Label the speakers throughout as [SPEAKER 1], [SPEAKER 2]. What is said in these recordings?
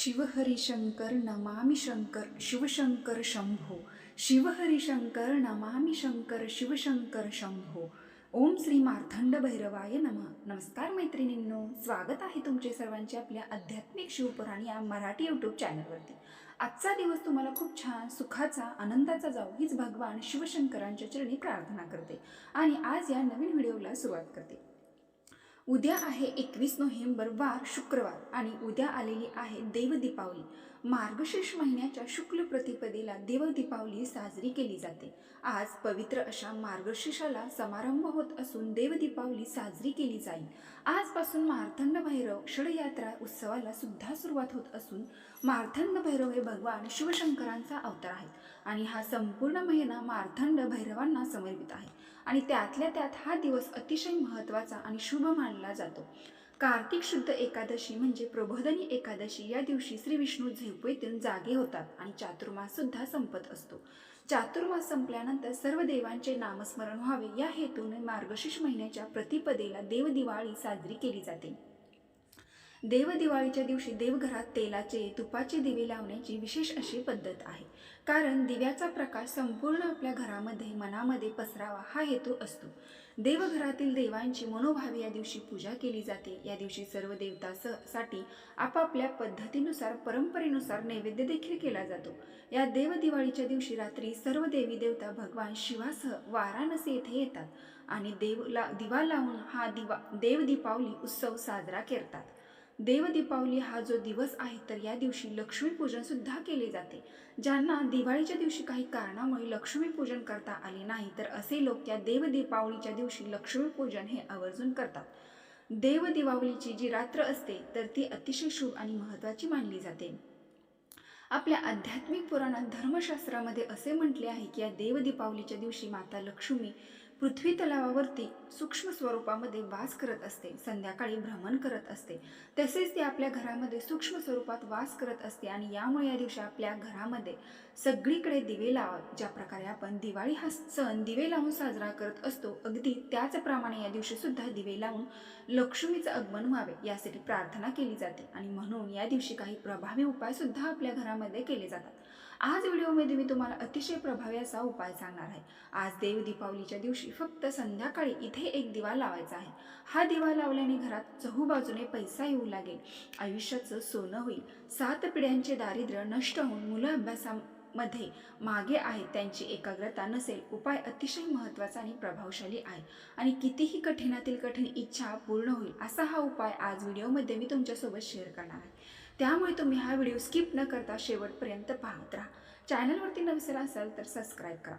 [SPEAKER 1] शिवहरिशंकर नमामि शंकर शिवशंकर शंभो। शिवहरिशंकर नमामि शंकर शिवशंकर शंभो। ओम श्री मार्तंड भैरवाय नमः। नमस्कार मैत्रिणींनो स्वागत आहे तुमचे सर्वांचे आपल्या आध्यात्मिक शिवपुराण या मराठी यूट्यूब चॅनलवरती आजचा दिवस तुम्हाला खूप छान सुखाचा आनंदाचा जाऊ हीच भगवान शिवशंकरांच्या चरणी प्रार्थना करते आणि आज या नवीन व्हिडिओला सुरुवात करते. उद्या आहे एकवीस नोव्हेंबर वार शुक्रवार आणि उद्या आलेली आहे देवदीपावली. मार्गशीर्ष महिन्याच्या शुक्ल प्रतिपदेला देवदीपावली साजरी केली जाते. आज पवित्र अशा मार्गशीर्षाला समारंभ होत असून देवदीपावली साजरी केली जाईल. आजपासून मार्थंड भैरव षडयात्रा उत्सवाला सुद्धा सुरुवात होत असून मार्थंड भैरव हे भगवान शिवशंकरांचा अवतार आहेत आणि हा संपूर्ण महिना मार्थंड भैरवांना समर्पित आहे. आणि त्यातल्या त्यात हा दिवस अतिशय महत्त्वाचा आणि शुभ मानला जातो. कार्तिक शुद्ध एकादशी म्हणजे प्रबोधनी एकादशी या दिवशी श्री विष्णू झोपेतून जागे होतात आणि चातुर्मास सुद्धा संपत असतो. चातुर्मास संपल्यानंतर सर्व देवांचे नामस्मरण व्हावे. या हेतूने मार्गशीर्ष महिन्याच्या प्रतिपदेला देवदिवाळी साजरी केली जाते. देवदिवाळीच्या दिवशी देवघरात तेलाचे तुपाचे दिवे लावण्याची विशेष अशी पद्धत आहे. कारण दिव्याचा प्रकाश संपूर्ण आपल्या घरामध्ये मनामध्ये पसरावा हा हेतू असतो. देवघरातील देवांची मनोभावे या दिवशी पूजा केली जाते. या दिवशी सर्व देवता स साठी आपापल्या पद्धतीनुसार परंपरेनुसार नैवेद्य देखील केला जातो. या देवदिवाळीच्या दिवशी रात्री सर्व देवी देवता भगवान शिवासह वाराणसी येथे येतात आणि देवला दिवा लावून हा दिवा देवदीपावली उत्सव साजरा करतात. देवदीपावली हा जो दिवस आहे तर या दिवशी लक्ष्मीपूजन सुद्धा केले जाते. ज्यांना दिवाळीच्या दिवशी काही कारणामुळे लक्ष्मीपूजन करता आले नाही तर असे लोक त्या देवदीपावलीच्या दिवशी लक्ष्मीपूजन हे आवर्जून करतात. देवदिवावलीची जी रात्र असते तर ती अतिशय शुभ आणि महत्त्वाची मानली जाते. आपल्या आध्यात्मिक पुराणात धर्मशास्त्रामध्ये असे म्हटले आहे की या देवदीपावलीच्या दिवशी माता लक्ष्मी पृथ्वी तलावावरती सूक्ष्म स्वरूपामध्ये वास करत असते संध्याकाळी भ्रमण करत असते. तसेच ती आपल्या घरामध्ये सूक्ष्म स्वरूपात वास करत असते आणि यामुळे या दिवशी आपल्या घरामध्ये सगळीकडे दिवे लावा ज्या प्रकारे आपण दिवाळी हा सण दिवे लावून साजरा करत असतो अगदी त्याचप्रमाणे या दिवशी सुद्धा दिवे लावून लक्ष्मीचं आगमन व्हावे यासाठी प्रार्थना केली जाते. आणि म्हणून या दिवशी काही प्रभावी उपाय सुद्धा आपल्या घरामध्ये केले जातात. आज व्हिडिओमध्ये मी तुम्हाला अतिशय प्रभावी असा उपाय सांगणार आहे. आज देव दीपावलीच्या दिवशी फक्त संध्याकाळी इथे एक दिवा लावायचा आहे. हा दिवा लावल्याने घरात चहूबाजूने पैसा येऊ लागेल. आयुष्याचं सोनं होईल. सात पिढ्यांचे दारिद्र्य नष्ट होऊन मुलं अभ्यासा मध्ये मागे आहेत त्यांची एकाग्रता नसेल उपाय अतिशय महत्त्वाचा आणि प्रभावशाली आहे आणि कितीही कठीणातील कठीण इच्छा पूर्ण होईल असा हा उपाय आज व्हिडिओमध्ये मी तुमच्यासोबत शेअर करणार आहे. त्यामुळे तुम्ही हा व्हिडिओ स्किप न करता शेवटपर्यंत पाहत राहा. चॅनलवरती नसेल असाल तर सबस्क्राईब करा.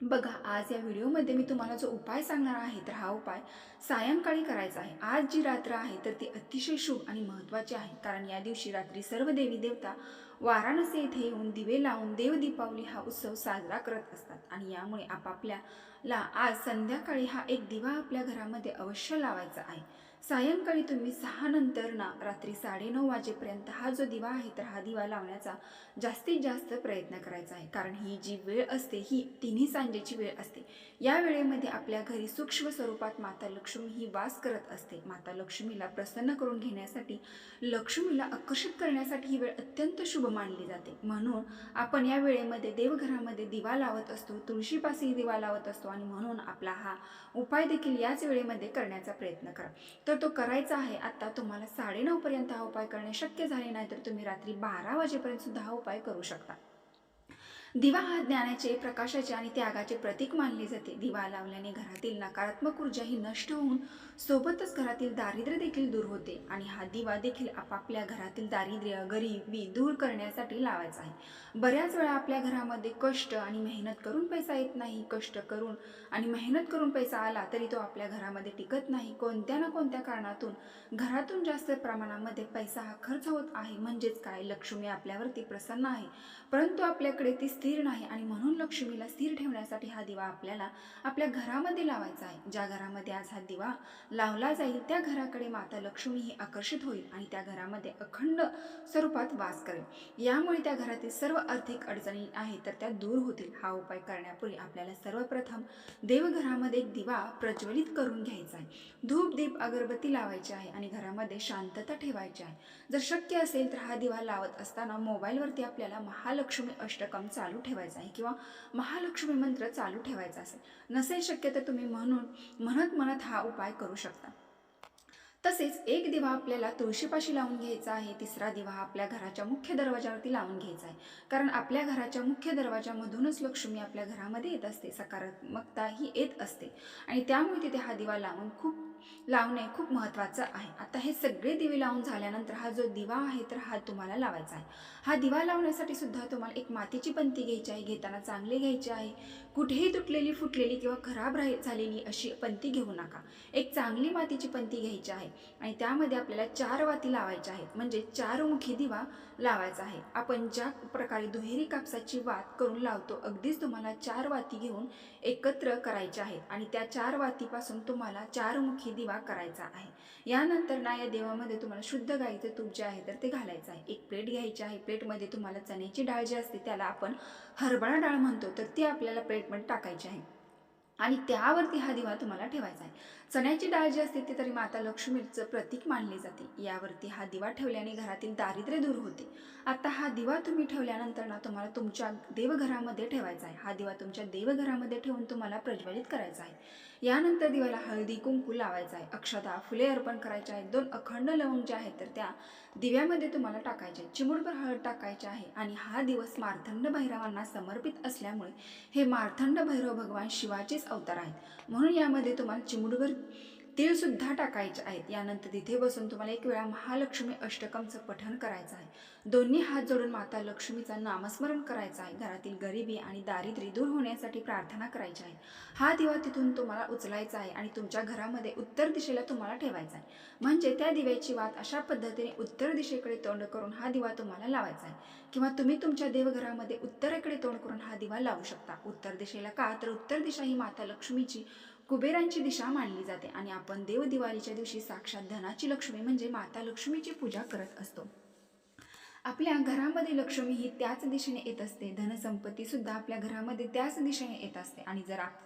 [SPEAKER 1] बघा आज या व्हिडिओमध्ये मी तुम्हाला जो उपाय सांगणार आहे तर हा उपाय सायंकाळी करायचा आहे. आज जी रात्र आहे तर ती अतिशय शुभ आणि महत्त्वाची आहे. कारण या दिवशी रात्री सर्व देवी देवता वाराणसी येथे येऊन दिवे लावून देव दीपावली हा उत्सव साजरा करत असतात. आणि यामुळे आपापल्याला आज संध्याकाळी हा एक दिवा आपल्या घरामध्ये अवश्य लावायचा आहे. सायंकाळी तुम्ही सहा नंतर ना रात्री साडेनऊ वाजेपर्यंत हा जो दिवा आहे तर हा दिवा लावण्याचा जास्तीत जास्त प्रयत्न करायचा आहे. कारण ही जी वेळ असते ही तिन्ही सांजेची वेळ असते. या वेळेमध्ये आपल्या घरी सूक्ष्म स्वरूपात माता लक्ष्मी ही वास करत असते. माता लक्ष्मीला प्रसन्न करून घेण्यासाठी लक्ष्मीला आकर्षित करण्यासाठी ही वेळ अत्यंत शुभ मानली जाते. म्हणून आपण या वेळेमध्ये देवघरामध्ये दिवा लावत असतो तुळशीपासही दिवा लावत असतो आणि म्हणून आपला हा उपाय देखील याच वेळेमध्ये करण्याचा प्रयत्न करा. तर तर तो करायचा आहे. आता तुम्हाला साडेनऊपर्यंत हा उपाय करणे शक्य झाले नाही तर तुम्ही रात्री बारा वाजेपर्यंत सुद्धा हा उपाय करू शकता. दिवा हा ज्ञानाचे प्रकाशाचे आणि त्यागाचे प्रतीक मानले जाते. दिवा लावल्याने घरातील नकारात्मक ऊर्जा ही नष्ट होऊन सोबतच घरातील दारिद्र्य देखील दूर होते आणि हा दिवा देखील आपापल्या घरातील दारिद्र्य गरिबी दूर करण्यासाठी लावायचा आहे. बऱ्याच वेळा आपल्या घरामध्ये कष्ट आणि मेहनत करून पैसा येत नाही कष्ट करून आणि मेहनत करून पैसा आला तरी तो आपल्या घरामध्ये टिकत नाही. कोणत्या ना कोणत्या कारणातून घरातून जास्त प्रमाणामध्ये पैसा हा खर्च होत आहे म्हणजेच काय? लक्ष्मी आपल्यावरती प्रसन्न आहे. परंतु आपल्याकडे ती स्थिर नाही आणि म्हणून लक्ष्मीला स्थिर ठेवण्यासाठी हा दिवा आपल्याला आपल्या घरामध्ये लावायचा आहे. ज्या घरामध्ये आज हा दिवा लावला जाईल त्या घराकडे माता लक्ष्मी ही आकर्षित होईल आणि त्या घरामध्ये अखंड स्वरूपात वास करेल. यामुळे त्या घरातील सर्व आर्थिक अडचणी आहेत तर त्या दूर होतील. हा उपाय करण्यापूर्वी आपल्याला सर्वप्रथम देवघरामध्ये एक दिवा प्रज्वलित करून घ्यायचा आहे. धूप दीप अगरबत्ती लावायची आहे आणि घरामध्ये शांतता ठेवायची आहे. जर शक्य असेल तर हा दिवा लावत असताना मोबाईलवरती आपल्याला महालक्ष्मी अष्टकम चालू चालू ठेवायचा आहे किंवा महालक्ष्मी मंत्र चालू ठेवायचा असेल. नसेल शक्य तर तुम्ही म्हणून म्हणत म्हणत हा उपाय करू शकता. तसेच एक दिवा आपल्याला तुळशीपाशी लावून घ्यायचा आहे तिसरा दिवा आपल्या घराच्या मुख्य दरवाजावरती लावून घ्यायचा आहे. कारण आपल्या घराच्या मुख्य दरवाजामधूनच लक्ष्मी आपल्या घरामध्ये येत असते सकारात्मकता ही येत असते. आणि त्यामुळे तिथे हा दिवा लावून खूप लावणे खूप महत्त्वाचं आहे. आता हे सगळे दिवे लावून झाल्यानंतर हा जो दिवा आहे तर हा तुम्हाला लावायचा आहे. हा दिवा लावण्यासाठी सुद्धा तुम्हाला एक मातीची पंती घ्यायची आहे घेताना चांगली घ्यायची आहे. कुठेही तुटलेली फुटलेली किंवा खराब राही झालेली अशी पंती घेऊ नका. एक चांगली मातीची पंती घ्यायची आहे आणि त्यामध्ये आपल्याला चार वाती लावायच्या आहेत. म्हणजे चारमुखी दिवा लावायचा आहे. आपण ज्या प्रकारे दुहेरी कापसाची वात करून लावतो अगदीच तुम्हाला चार वाती घेऊन एकत्र करायच्या आहेत आणि त्या चार वातीपासून तुम्हाला चारमुखी दिवा करायचा आहे. यानंतर ना या देवामध्ये तुम्हाला शुद्ध गाईचं तूप जे आहे तर ते घालायचं आहे. एक प्लेट घ्यायची आहे. प्लेटमध्ये तुम्हाला चण्याची डाळ जी असते त्याला आपण हरभरा डाळ म्हणतो तर ती आपल्याला प्लेटमध्ये टाकायची आहे. आणि त्यावरती हा दिवा तुम्हाला ठेवायचा आहे. चण्याची डाळ जी असते ती तरी माता लक्ष्मीचं प्रतीक मानली जाते. यावरती हा दिवा ठेवल्याने घरातील दारिद्र्य दूर होते. आता हा दिवा तुम्ही ठेवल्यानंतर ना तुम्हाला तुमच्या देवघरामध्ये ठेवायचा आहे. हा दिवा तुमच्या देवघरामध्ये ठेवून तुम्हाला प्रज्वलित करायचा आहे. यानंतर दिवाला हळदी कुंकू लावायचा आहे. अक्षता फुले अर्पण करायचे आहेत. दोन अखंड लवंग जे आहेत तर त्या दिव्यामध्ये तुम्हाला टाकायचे आहेत. चिमुडभर हळद टाकायचे आहे आणि हा दिवस मार्तंड भैरवांना समर्पित असल्यामुळे हे मार्तंड भैरव भगवान शिवाचेच अवतार आहेत. म्हणून यामध्ये तुम्हाला चिमुडभर तीळसुद्धा टाकायचे आहेत. यानंतर तिथे बसून तुम्हाला एक वेळा महालक्ष्मी अष्टकमचं पठण करायचं आहे. दोन्ही हात जोडून माता लक्ष्मीचं नामस्मरण करायचं आहे. घरातील गरिबी आणि दारिद्र्य दूर होण्यासाठी प्रार्थना करायची आहे. हा दिवा तिथून तुम्हाला उचलायचा आहे आणि तुमच्या घरामध्ये उत्तर दिशेला तुम्हाला ठेवायचा आहे. म्हणजे त्या दिव्याची वात अशा पद्धतीने उत्तर दिशेकडे तोंड करून हा दिवा तुम्हाला लावायचा आहे. किंवा तुम्ही तुमच्या देवघरामध्ये उत्तरेकडे तोंड करून हा दिवा लावू शकता. उत्तर दिशेला का? तर उत्तर दिशा ही माता लक्ष्मीची कुबेरांची दिशा मानली जाते आणि आपण देवदिवाळीच्या दिवशी साक्षात धनाची लक्ष्मी म्हणजे माता लक्ष्मीची पूजा करत असतो. आपल्या घरामध्ये लक्ष्मी ही त्याच दिशेने येत असते. धनसंपत्ती सुद्धा आपल्या घरामध्ये त्याच दिशेने येत असते. आणि जर आप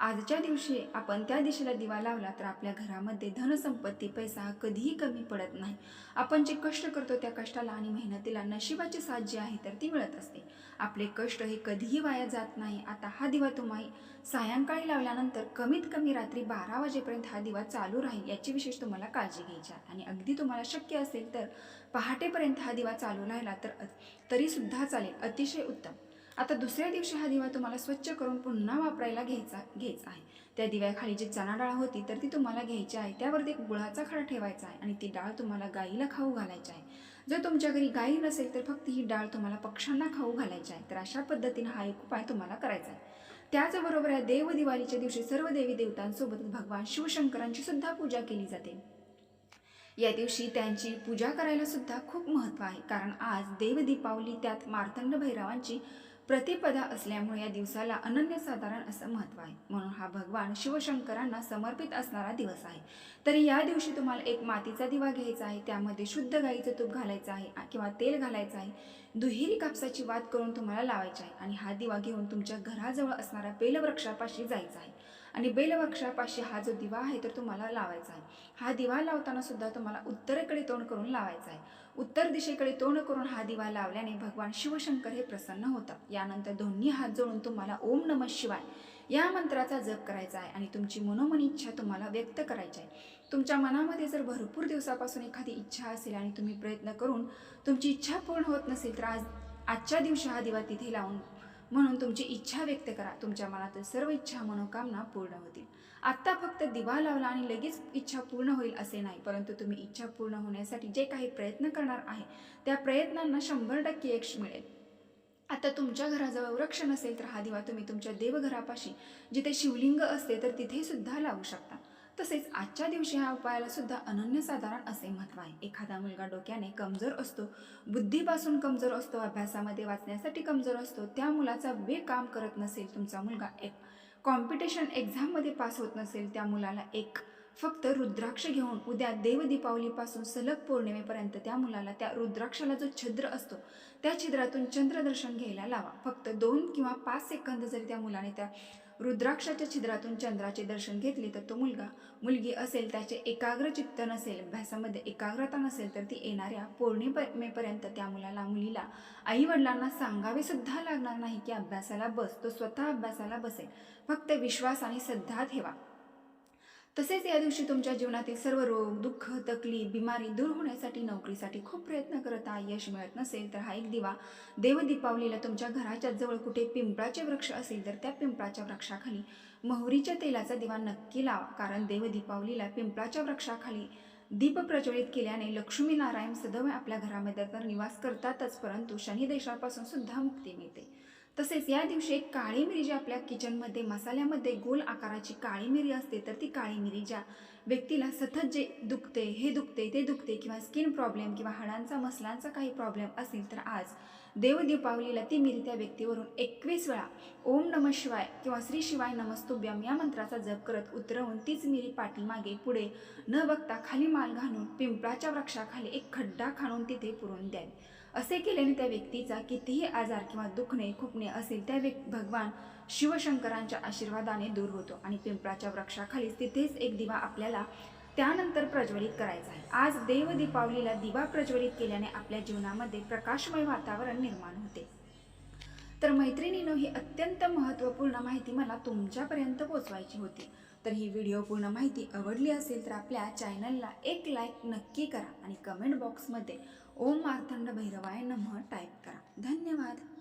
[SPEAKER 1] आजच्या दिवशी आपण त्या दिशेला दिवा लावला तर आपल्या घरामध्ये धनसंपत्ती पैसा हा कधीही कमी पडत नाही. आपण जे कष्ट करतो त्या कष्टाला आणि मेहनतीला नशिबाची साथ जी आहे तर ती मिळत असते. आपले कष्ट हे कधीही वाया जात नाही. आता हा दिवा तुम्ही सायंकाळी लावल्यानंतर कमीत कमी रात्री बारा वाजेपर्यंत हा दिवा चालू राहील याची विशेष तुम्हाला काळजी घ्यायची आहे. आणि अगदी तुम्हाला शक्य असेल तर पहाटेपर्यंत हा दिवा चालू राहिला तर तरीसुद्धा चालेल. अतिशय उत्तम. आता दुसऱ्या दिवशी हा दिवा तुम्हाला स्वच्छ करून पुन्हा वापरायला घ्यायचा घ्यायचा आहे. त्या दिव्याखाली जी चणा डाळ होती तर ती तुम्हाला घ्यायची आहे. त्यावरती एक गुळाचा खडा ठेवायचा आहे आणि ती डाळ तुम्हाला गाईला खाऊ घालायची आहे. जर तुमच्या घरी गाई नसेल तर फक्त ही डाळ तुम्हाला पक्ष्यांना खाऊ घालायची आहे. तर अशा पद्धतीनं हा एक उपाय तुम्हाला करायचा आहे. त्याचबरोबर या देव दिवाळीच्या दिवशी सर्व देवी देवतांसोबत भगवान शिवशंकरांची सुद्धा पूजा केली जाते. या दिवशी त्यांची पूजा करायला सुद्धा खूप महत्त्व आहे. कारण आज देवदीपावली त्यात मार्तंड भैरवांची प्रतिपदा असल्यामुळे या दिवसाला अनन्यसाधारण असं महत्त्व आहे. म्हणून हा भगवान शिवशंकरांना समर्पित असणारा दिवस आहे. तरी या दिवशी तुम्हाला एक मातीचा दिवा घ्यायचा आहे. त्यामध्ये शुद्ध गाईचं तूप घालायचं आहे किंवा तेल घालायचं आहे. दुहेरी कापसाची वात करून तुम्हाला लावायची आहे आणि हा दिवा घेऊन तुमच्या घराजवळ असणाऱ्या बेलवृक्षापाशी जायचा आहे. आणि बेलवृक्षापाशी हा जो दिवा आहे तर तुम्हाला लावायचा आहे. हा दिवा लावताना सुद्धा तुम्हाला उत्तरेकडे तोंड करून लावायचा आहे. उत्तर दिशेकडे तोंड करून हा दिवा लावल्याने भगवान शिवशंकर हे प्रसन्न होतात. यानंतर दोन्ही हात जोडून तुम्हाला ओम नमः शिवाय या मंत्राचा जप करायचा आहे आणि तुमची मनोमन इच्छा तुम्हाला व्यक्त करायची आहे. तुमच्या मनामध्ये जर भरपूर दिवसापासून एखादी इच्छा असेल आणि तुम्ही प्रयत्न करून तुमची इच्छा पूर्ण होत नसेल तर आज आजच्या दिवशी हा दिवा तिथे लावून म्हणून तुमची इच्छा व्यक्त करा. तुमच्या मनातील सर्व इच्छा मनोकामना पूर्ण होतील. आत्ता फक्त दिवा लावला आणि लगेच इच्छा पूर्ण होईल असे नाही. परंतु तुम्ही इच्छा पूर्ण होण्यासाठी जे काही प्रयत्न करणार आहे त्या प्रयत्नांना शंभर टक्के यश मिळेल. आता तुमच्या घराजवळ वृक्ष नसेल तर हा दिवा तुम्ही तुमच्या देवघरापाशी जिथे शिवलिंग असते तर तिथे सुद्धा लावू शकता. तसेच आजच्या दिवशी ह्या उपायाला सुद्धा अनन्यसाधारण असे महत्त्व आहे. एखादा मुलगा डोक्याने कमजोर असतो बुद्धीपासून कमजोर असतो अभ्यासामध्ये वाचण्यासाठी कमजोर असतो त्या मुलाचा वे काम करत नसेल तुमचा मुलगा एक कॉम्पिटिशन एक्झाममध्ये पास होत नसेल त्या मुलाला एक फक्त रुद्राक्ष घेऊन उद्या देव दीपावलीपासून सलग पौर्णिमेपर्यंत त्या मुलाला त्या रुद्राक्षाला जो छिद्र असतो त्या छिद्रातून चंद्रदर्शन घ्यायला लावा. फक्त दोन किंवा पाच सेकंद जरी त्या मुलाने त्या रुद्राक्षाच्या छिद्रातून चंद्राचे दर्शन घेतले तर तो मुलगा मुलगी असेल त्याचे एकाग्र चित्त नसेल अभ्यासामध्ये एकाग्रता नसेल तर ती येणाऱ्या पौर्णिमेपर्यंत त्या मुलाला मुलीला आई वडिलांना सांगावे सुद्धा लागणार नाही की अभ्यासाला बस तो स्वतः अभ्यासाला बसेल. फक्त विश्वास आणि श्रद्धा ठेवा. तसेच या दिवशी तुमच्या जीवनातील सर्व रोग दुःख तकलीफ बिमारी दूर होण्यासाठी नोकरीसाठी खूप प्रयत्न करत यश मिळत नसेल तर हा एक दिवा देवदीपावलीला तुमच्या घराच्या जवळ कुठे पिंपळाचे वृक्ष असेल तर त्या पिंपळाच्या वृक्षाखाली मोहरीच्या तेलाचा दिवा नक्की लावा. कारण देवदीपावलीला पिंपळाच्या वृक्षाखाली दीप प्रज्वलित केल्याने लक्ष्मी नारायण सदैव आपल्या घरामध्ये तर निवास करतातच परंतु शनी देशापासून सुद्धा मुक्ती मिळते. तसेच या दिवशी एक काळी मिरी जी आपल्या किचनमध्ये मसाल्यामध्ये गोल आकाराची काळी मिरी असते तर ती काळी मिरी ज्या व्यक्तीला सतत जे दुखते हे दुखते ते दुखते किंवा स्किन प्रॉब्लेम किंवा हाडांचा मसलांचा काही प्रॉब्लेम असेल तर आज देव दीपावलीला ती मिरी त्या व्यक्तीवरून एकवीस वेळा ओम नम शिवाय किंवा श्री शिवाय नमस्तुभ्यम या मंत्राचा जप करत उतरवून तीच मिरी पाठीमागे पुढे न बघता खाली माल घालून पिंपळाच्या वृक्षाखाली एक खड्डा खाणून तिथे पुरून द्यावी. असे केल्याने त्या व्यक्तीचा कितीही आजार किंवा दुखणे खुपणे असेल त्या व्यक्ती भगवान शिवशंकरांच्या आशीर्वादाने दूर होतो आणि पिंपळाच्या वृक्षाखाली तिथेच एक दिवा आपल्याला त्यानंतर प्रज्वलित करायचा आहे. आज देव दीपावलीला दिवा प्रज्वलित केल्याने आपल्या जीवनामध्ये प्रकाशमय वातावरण निर्माण होते. तर मैत्रिणीनो ही अत्यंत महत्त्वपूर्ण माहिती मला तुमच्यापर्यंत पोचवायची होती. तर ही व्हिडिओ पूर्ण माहिती आवडली असेल तर आपल्या चॅनलला एक लाईक नक्की करा आणि कमेंट बॉक्समध्ये ओम मार्थंड भैरवाय नमः टाईप करा. धन्यवाद.